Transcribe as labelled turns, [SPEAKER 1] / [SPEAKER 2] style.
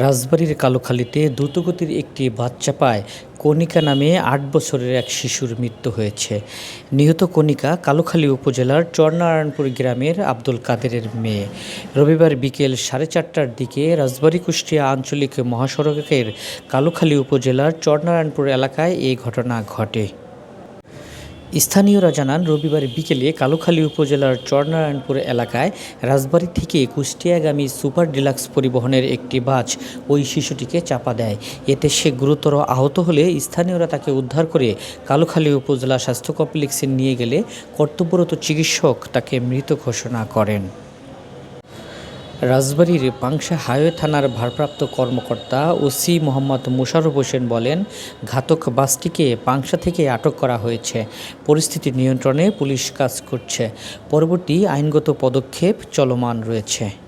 [SPEAKER 1] রাজবাড়ীর কালোখালীতে দ্রুতগতির একটি বাচ্চা পায় কণিকা নামে আট বছরের এক শিশুর মৃত্যু হয়েছে। নিহত কণিকা কালোখালী উপজেলার চরনারায়ণপুর গ্রামের আব্দুল কাদেরের মেয়ে। রবিবার বিকেল সাড়ে চারটার দিকে রাজবাড়ী কুষ্টিয়া আঞ্চলিক মহাসড়কের কালোখালী উপজেলার চরনারায়ণপুর এলাকায় এই ঘটনা ঘটে। স্থানীয়রা জানান রবিবার বিকেলে কালুখালী উপজেলার চরনারায়ণপুর এলাকায় রাজবাড়ি থেকে কুষ্টিয়াগামী সুপার ডিলাক্স পরিবহনের একটি বাস ওই শিশুটিকে চাপা দেয়। এতে সে গুরুতর আহত হলে স্থানীয়রা তাকে উদ্ধার করে কালুখালী উপজেলা স্বাস্থ্য কমপ্লেক্সে নিয়ে গেলে কর্তব্যরত চিকিৎসক তাকে মৃত ঘোষণা করেন। রাজবাড়ীর পাংশা হাইওয়ে থানার ভারপ্রাপ্ত কর্মকর্তা ওসি মোহাম্মদ মুশারফ হোসেন বলেন, ঘাতক বাসটিকে পাংশা থেকে আটক করা হয়েছে। পরিস্থিতি নিয়ন্ত্রণে পুলিশ কাজ করছে। পরবর্তী আইনগত পদক্ষেপ চলমান রয়েছে।